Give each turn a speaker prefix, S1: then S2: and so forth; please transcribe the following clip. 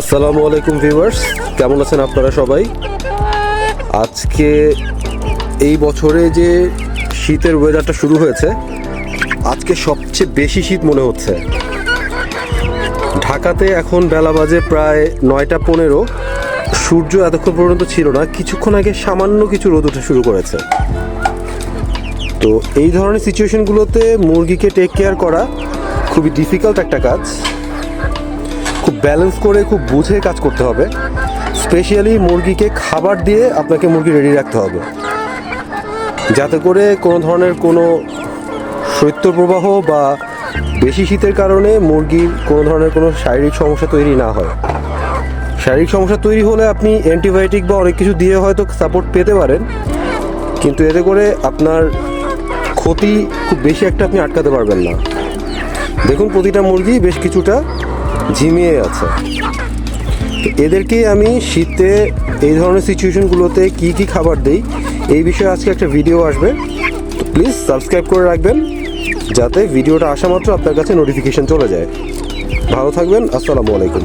S1: আসসালামু আলাইকুম ভিউয়ার্স। কেমন আছেন আপনারা সবাই? আজকে এই বছরে যে শীতের ওয়েদারটা শুরু হয়েছে, আজকে সবচেয়ে বেশি শীত মনে হচ্ছে। ঢাকাতে এখন বেলা বাজে প্রায় নয়টা পনেরো। সূর্য এতক্ষণ পর্যন্ত ছিল না, কিছুক্ষণ আগে সামান্য কিছু রোদ উঠে শুরু করেছে। তো এই ধরনের সিচুয়েশনগুলোতে মুরগিকে টেক কেয়ার করা খুবই ডিফিকাল্ট একটা কাজ। খুব ব্যালেন্স করে, খুব বুঝে কাজ করতে হবে। স্পেশালি মুরগিকে খাবার দিয়ে আপনাকে মুরগি রেডি রাখতে হবে। যাতে করে কোনো ধরনের কোনো শৈত্যপ্রবাহ বা বেশি শীতের কারণে মুরগির কোনো ধরনের কোনো শারীরিক সমস্যা তৈরি না হয়। শারীরিক সমস্যা তৈরি হলে আপনি অ্যান্টিবায়োটিক বা অনেক কিছু দিয়ে হয়তো সাপোর্ট পেতে পারেন। কিন্তু এতে করে আপনার ক্ষতি খুব বেশি একটা আপনি আটকাতে পারবেন না। দেখুন প্রতিটা মুরগি বেশ কিছুটা ঝিমিয়ে আছে। এদেরকে আমি শীতে এই ধরনের সিচুয়েশনগুলোতে কি কি খাবার দেই, এই বিষয়ে আজকে একটা ভিডিও আসবে। তো প্লিজ সাবস্ক্রাইব করে রাখবেন, যাতে ভিডিওটা আসা মাত্র আপনার কাছে নোটিফিকেশান চলে যায়। ভালো থাকবেন, আসসালামু আলাইকুম।